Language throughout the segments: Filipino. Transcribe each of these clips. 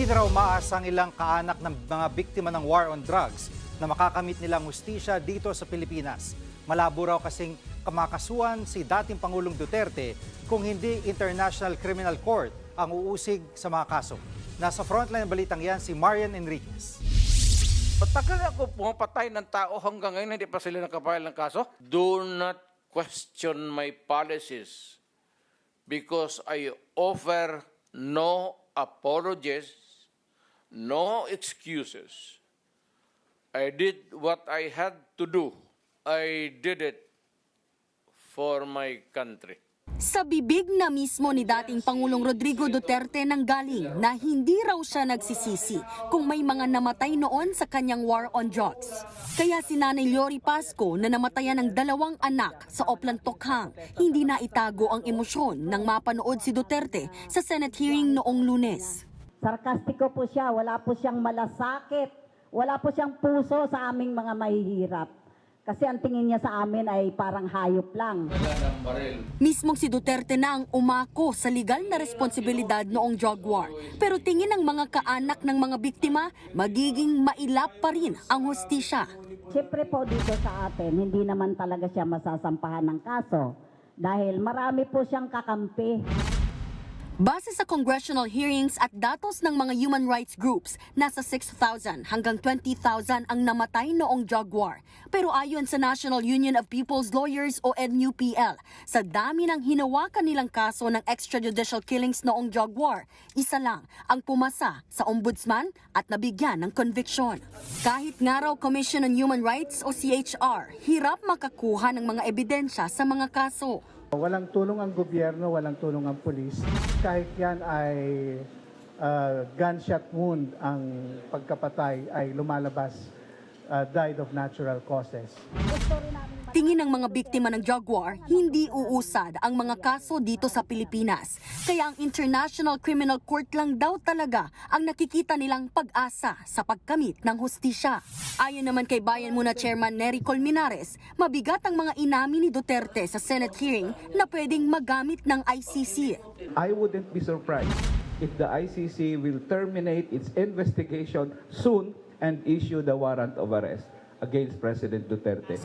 Hindi na raw maasang ilang kaanak ng mga biktima ng war on drugs na makakamit nilang hustisya dito sa Pilipinas. Malabo raw kasing kamakasuhan si dating Pangulong Duterte kung hindi International Criminal Court ang uusig sa mga kaso. Nasa frontline ng balitang yan si Marian Enriquez. Patagal ako pumapatay ng tao hanggang ngayon hindi pa sila nakapile ng kaso. Do not question my policies because I offer no apologies, no excuses. I did what I had to do. I did it for my country. Sa bibig na mismo ni dating Pangulong Rodrigo Duterte nang galing na hindi raw siya nagsisisi kung may mga namatay noon sa kanyang war on drugs. Kaya si Nanay Lori Pasco na namatayan ng dalawang anak sa Oplan Tokhang, hindi na itago ang emosyon nang mapanood si Duterte sa Senate hearing noong lunes. Sarkastiko po siya, wala po siyang malasakit, wala po siyang puso sa aming mga mahihirap. Kasi ang tingin niya sa amin ay parang hayop lang. Mismong si Duterte na ang umako sa legal na responsibilidad noong drug war. Pero tingin ng mga kaanak ng mga biktima, magiging mailap pa rin ang hustisya. Siyempre po dito sa atin, hindi naman talaga siya masasampahan ng kaso. Dahil marami po siyang kakampi. Base sa congressional hearings at datos ng mga human rights groups, nasa 6,000 hanggang 20,000 ang namatay noong war. Pero ayon sa National Union of People's Lawyers o NUPL, sa dami ng hinawakan nilang kaso ng extrajudicial killings noong war, isa lang ang pumasa sa ombudsman at nabigyan ng conviction. Kahit nga raw Commission on Human Rights o CHR, hirap makakuha ng mga ebidensya sa mga kaso. Walang tulong ang gobyerno, walang tulong ang pulis. Kahit yan ay uh, gunshot wound ang pagkapatay ay lumalabas, uh, died of natural causes. Tingin ng mga biktima ng war, hindi uusad ang mga kaso dito sa Pilipinas. Kaya ang International Criminal Court lang daw talaga ang nakikita nilang pag-asa sa pagkamit ng hustisya. Ayon naman kay Bayan Muna Chairman Nery Colmenares, mabigat ang mga inamin ni Duterte sa Senate hearing na pwedeng magamit ng ICC. I wouldn't be surprised if the ICC will terminate its investigation soon and issue the warrant of arrest against President Duterte.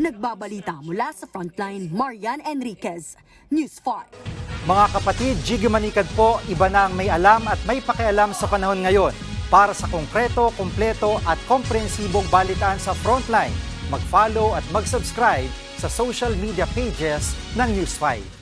Nagbabalita mula sa Frontline, Marian Enriquez, News 5. Mga kapatid, Jiggy Manikad po, iba na ang may alam at may pakialam sa panahon ngayon. Para sa konkreto, kumpleto at komprehensibong balitaan sa Frontline, mag-follow at mag-subscribe sa social media pages ng News 5.